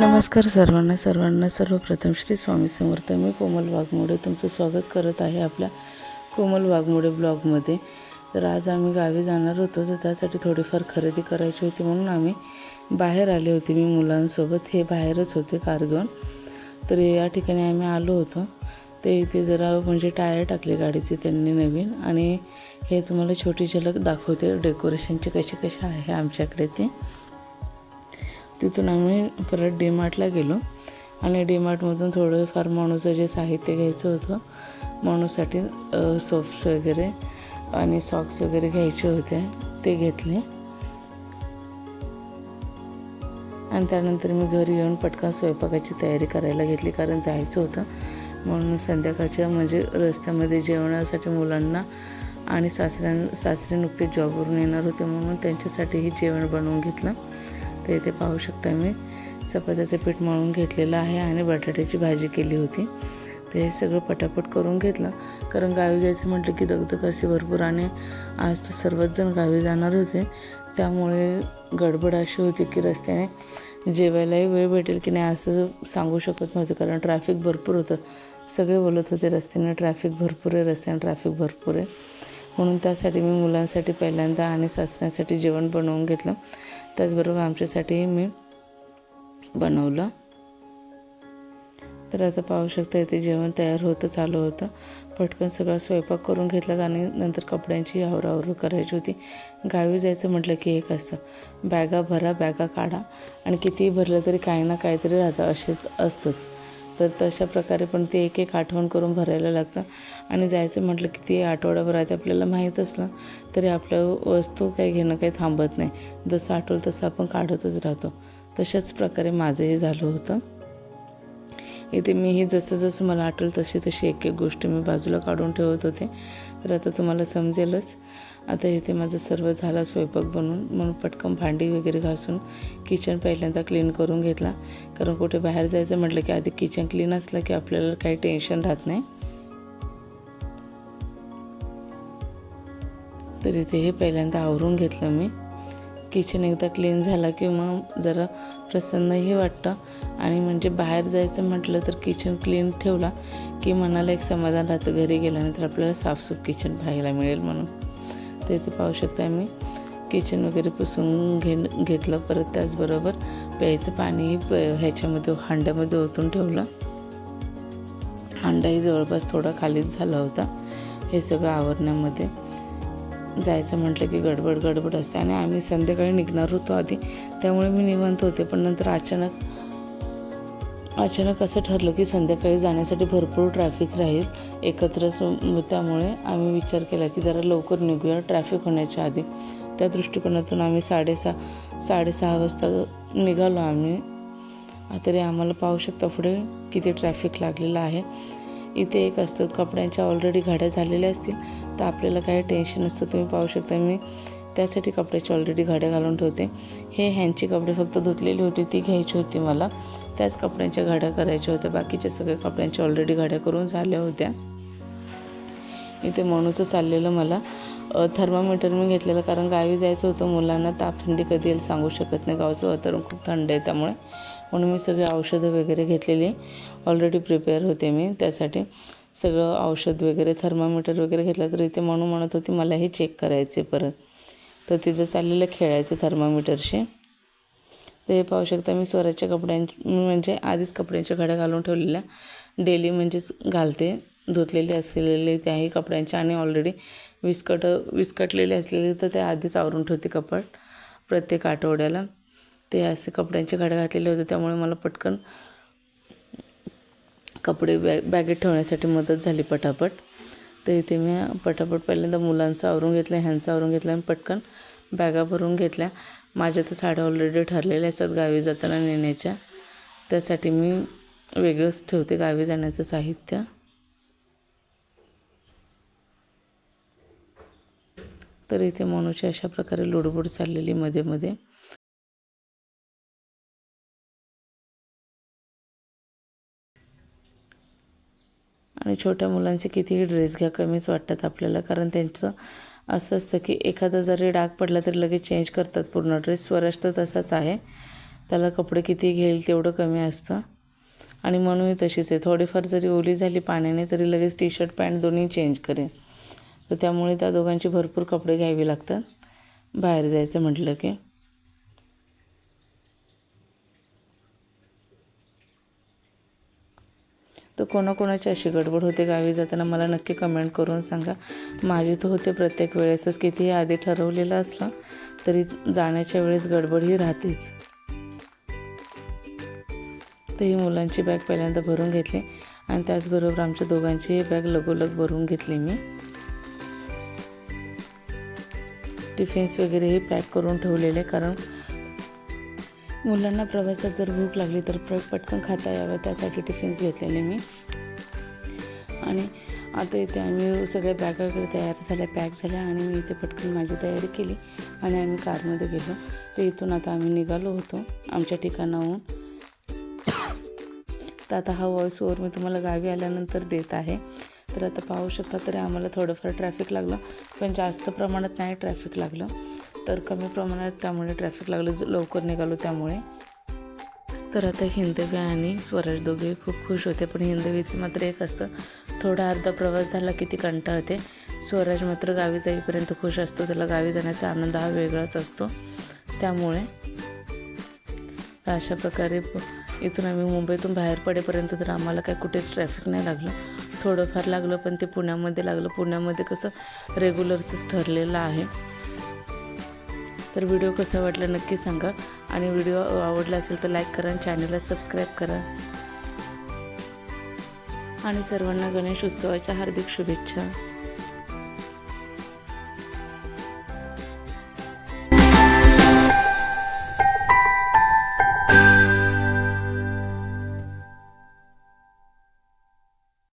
नमस्कार सर्वांना सर्वांना सर्वप्रथम श्री स्वामी समर्थ. मी कोमल वाघमोडे तुमचं स्वागत करत आहे आपल्या कोमल वाघमोडे ब्लॉगमध्ये. तर आज आम्ही गावी जाणार होतो तर त्यासाठी थोडीफार खरेदी करायची होती म्हणून आम्ही बाहेर आले होते मी मुलांसोबत. हे बाहेरच होते कार घेऊन. तर या ठिकाणी आम्ही आलो होतो. ते इथे जरा म्हणजे टायर टाकले गाडीचे त्यांनी नवीन. आणि हे तुम्हाला छोटी झलक दाखवते डेकोरेशनचे कसे कसे आहे आमच्याकडे ते. तिथून आम्ही परत डीमार्टला गेलो. आणि डीमार्टमधून थोडंफार माणूसचं जे साहित्य घ्यायचं होतं माणूसाठी सोप्स वगैरे आणि सॉक्स वगैरे घ्यायचे होते ते घेतले. आणि त्यानंतर मी घरी येऊन पटकन स्वयंपाकाची तयारी करायला घेतली कारण जायचं होतं. म्हणून संध्याकाळच्या म्हणजे रस्त्यामध्ये जेवणासाठी मुलांना आणि सासऱ्यां सासरे नुकते जॉबवरून येणार होते म्हणून त्यांच्यासाठीही जेवण बनवून घेतलं. तर इथे पाहू शकता मी. चपात्याचं पीठ मळून घेतलेलं आहे आणि बटाट्याची भाजी केली होती. ते हे सगळं पटापट करून घेतलं. कारण गावी जायचं म्हटलं की दगदग असे भरपूर आणि आज तर सर्वच जण गावी जाणार होते. त्यामुळे गडबड अशी होती की रस्त्याने जेवायलाही वेळ भेटेल की नाही असं सांगू शकत नव्हते. कारण ट्रॅफिक भरपूर होतं. सगळे बोलत होते रस्त्याने ट्रॅफिक भरपूर आहे रस्त्याने ट्रॅफिक भरपूर आहे. म्हणून त्यासाठी मी मुलांसाठी पहिल्यांदा आणि सासऱ्यांसाठी जेवण बनवून घेतलं. त्याचबरोबर आमच्यासाठीही मी बनवलं. तर आता पाहू शकता इथे जेवण तयार होतं चालू होतं. पटकन सगळा स्वयंपाक करून घेतला आणि नंतर कपड्यांची आवरावरू करायची होती. गावी जायचं म्हटलं की एक असतं. बॅगा भरा बॅगा काढा. आणि कितीही भरलं तरी काही ना काहीतरी राहतं असे असतंच. तर तशा प्रकारे पण ते एक एक आठवण करून भरायला लागतं. आणि जायचं म्हटलं की ते आठवड्याभर आधी आपल्याला माहीत असलं तरी आपलं वस्तू काही घेणं काही थांबत नाही. जसं आठवलं तसं आपण काढतच राहतो. तशाच प्रकारे माझंही झालं होतं. इथे मीही जसं जसं मला आठवलं तशी तशी एक एक गोष्ट मी बाजूला काढून ठेवत होते. तर आता तुम्हाला समजेलच. आता इथे माझं सर्व झाला स्वयंपाक बनवून. म्हणून पटकन भांडी वगैरे घासून किचन पहिल्यांदा क्लीन करून घेतला. कारण कुठे बाहेर जायचं म्हटलं की आधी किचन क्लीन असलं की आपल्याला काही टेन्शन राहत नाही. तर इथे हे पहिल्यांदा आवरून घेतलं मी. किचन एकदा क्लीन झालं की मग जरा प्रसन्नही वाटतं. आणि म्हणजे बाहेर जायचं म्हटलं तर किचन क्लीन ठेवला की मनाला एक समाधान राहतं घरी गेल्यानंतर आपल्याला साफसूफ किचन पाहायला मिळेल म्हणून. तर इथे पाहू शकता मी. किचन वगैरे पुसून घे घेतलं परत त्याचबरोबर प्यायचं पाणी प ह्याच्यामध्ये हांड्यामध्ये ओतून ठेवलं. हांडाही जवळपास थोडा खालीच झाला होता. हे सगळं आवरण्यामध्ये. जायचं म्हटलं की गडबड गडबड असते. आणि आम्ही संध्याकाळी निघणार होतो आधी. त्यामुळे मी निवांत होते. पण नंतर अचानक अचानक असं ठरलं की संध्याकाळी जाण्यासाठी भरपूर ट्रॅफिक राहील. एकत्रच त्यामुळे आम्ही विचार केला की जरा लवकर निघूया. ट्रॅफिक होण्याच्या आधी. त्या दृष्टिकोनातून आम्ही साडेसहा साडेसहा वाजता निघालो आम्ही. तरी आम्हाला पाहू शकता पुढे किती ट्रॅफिक लागलेलं आहे. इथे एक असतं कपड्यांच्या ऑलरेडी गाड्या झालेल्या असतील तर आपल्याला काही टेन्शन नसतं तुम्ही पाहू शकता. मी त्यासाठी कपड्याची ऑलरेडी गाड्या घालून ठेवते. हे ह्यांचे कपडे फक्त धुतलेली होती ती घ्यायची होती मला. त्याच कपड्यांच्या घड्या करायच्या होत्या. बाकीच्या सगळ्या कपड्यांच्या ऑलरेडी गाड्या करून झाल्या होत्या. इथे म्हणूचं चाललेलं मला थर्मामीटर मी घेतलेलं कारण गावी जायचं होतं मुलांना ताप थंडी कधी येईल सांगू शकत नाही. गावचं वातावरण खूप थंड आहे त्यामुळे. म्हणून मी सगळे औषधं वगैरे घेतलेली. ऑलरेडी प्रिपेअर होते मी. त्यासाठी सगळं औषध वगैरे थर्मामीटर वगैरे घेतलं. तर इथे म्हणून म्हणत होती मलाही चेक करायचे परत. तर तिचं चाललेलं खेळायचं थर्मामीटरशी तर हे पाहू शकता मी स्वराच्या कपड्यां म्हणजे आधीच कपड्यांच्या घड्या घालून ठेवलेल्या. डेली म्हणजेच घालते. धुतलेले असलेले त्याही कपड्यांचे आणि ऑलरेडी विस्कट विस्कटलेले असलेले तर ते आधीच आवरून ठेवते कपड प्रत्येक आठवड्याला. ते असे कपड्यांचे घड्या घातलेले होते त्यामुळे मला पटकन कपडे बॅ बॅगेत ठेवण्यासाठी मदत झाली पटापट. तर इथे मी पटापट पहिल्यांदा मुलांचं आवरून घेतलं ह्यांचं आवरून घेतलं आणि पटकन बॅगा भरून घेतल्या. माझ्या तर साड्या ऑलरेडी ठरलेल्या असतात गावी जाताना नेण्याच्या. त्यासाठी मी वेगळंच ठेवते गावी जाण्याचं साहित्य. तर इथे मनूची अशा प्रकारे लुडबुड चाललेली मध्ये मध्ये. आणि छोट्या मुलांचे कितीही ड्रेस घ्या कमीच वाटतात आपल्याला. कारण त्यांचं असं असतं की एखादा जरी डाग पडला तरी लगेच चेंज करतात पूर्ण ड्रेस स्वराज तर तसाच आहे. त्याला कपडे किती घेईल तेवढं कमी असतं. आणि म्हणूनही तशीच आहे. थोडीफार जरी ओली झाली पाण्याने तरी लगेच टी शर्ट पॅन्ट दोन्ही चेंज करेन. तर त्यामुळे त्या दोघांची भरपूर कपडे घ्यावी लागतात. बाहेर जायचं म्हटलं की. तर कोणाकोणाची अशी गडबड होते गावी जाताना मला नक्की कमेंट करून सांगा. माझी तर होते प्रत्येक वेळेसच. कितीही आधी ठरवलेलं असलं तरी जाण्याच्या वेळेस गडबड ही राहतेच. तर ही मुलांची बॅग पहिल्यांदा भरून घेतली आणि त्याचबरोबर आमच्या दोघांचीही बॅग लगोलग भरून घेतली मी. टिफिन्स वगैरेही पॅक करून ठेवलेले कारण मुलांना प्रवासात जर भूक लागली तर प्र पटकन खाता यावं त्यासाठी टिफिन्स घेतलेले मी. आणि आता इथे आम्ही सगळ्या बॅगा वगैरे तयार झाल्या पॅक झाल्या आणि मी इथे पटकन माझी तयारी केली आणि आम्ही कारमध्ये गेलो. तर इथून आता आम्ही निघालो होतो आमच्या ठिकाणाहून. तर आता हा व्हॉइस ओवर मी तुम्हाला गावी आल्यानंतर देत आहे. तर आता पाहू शकता तरी आम्हाला थोडंफार ट्रॅफिक लागलं पण जास्त प्रमाणात नाही ट्रॅफिक लागलं. तर कमी प्रमाणात त्यामुळे ट्रॅफिक लागलं ज- लवकर निघालो त्यामुळे. तर आता हिंदवी आणि स्वराज दोघे खूप खुश होते पण हिंदवीचं मात्र एक असतं थोडा अर्धा प्रवास झाला की ती कंटाळते. स्वराज मात्र गावी जाईपर्यंत खुश असतो त्याला गावी जाण्याचा आनंद हा वेगळाच असतो. त्यामुळे अशा प्रकारे इथून आम्ही मुंबईतून बाहेर पडेपर्यंत तर आम्हाला काय कुठेच ट्रॅफिक नाही लागलं. थोडंफार लागलं पण ते पुण्यामध्ये लागलं. पुण्यामध्ये कसं रेग्युलरचंच ठरलेलं आहे. तर व्हिडिओ कसा वाटला नक्की सांगा. आणि व्हिडिओ आवडला असेल तर लाईक करा आणि चॅनलला सबस्क्राईब करा. आणि सर्वांना गणेश उत्सवाच्या हार्दिक शुभेच्छा.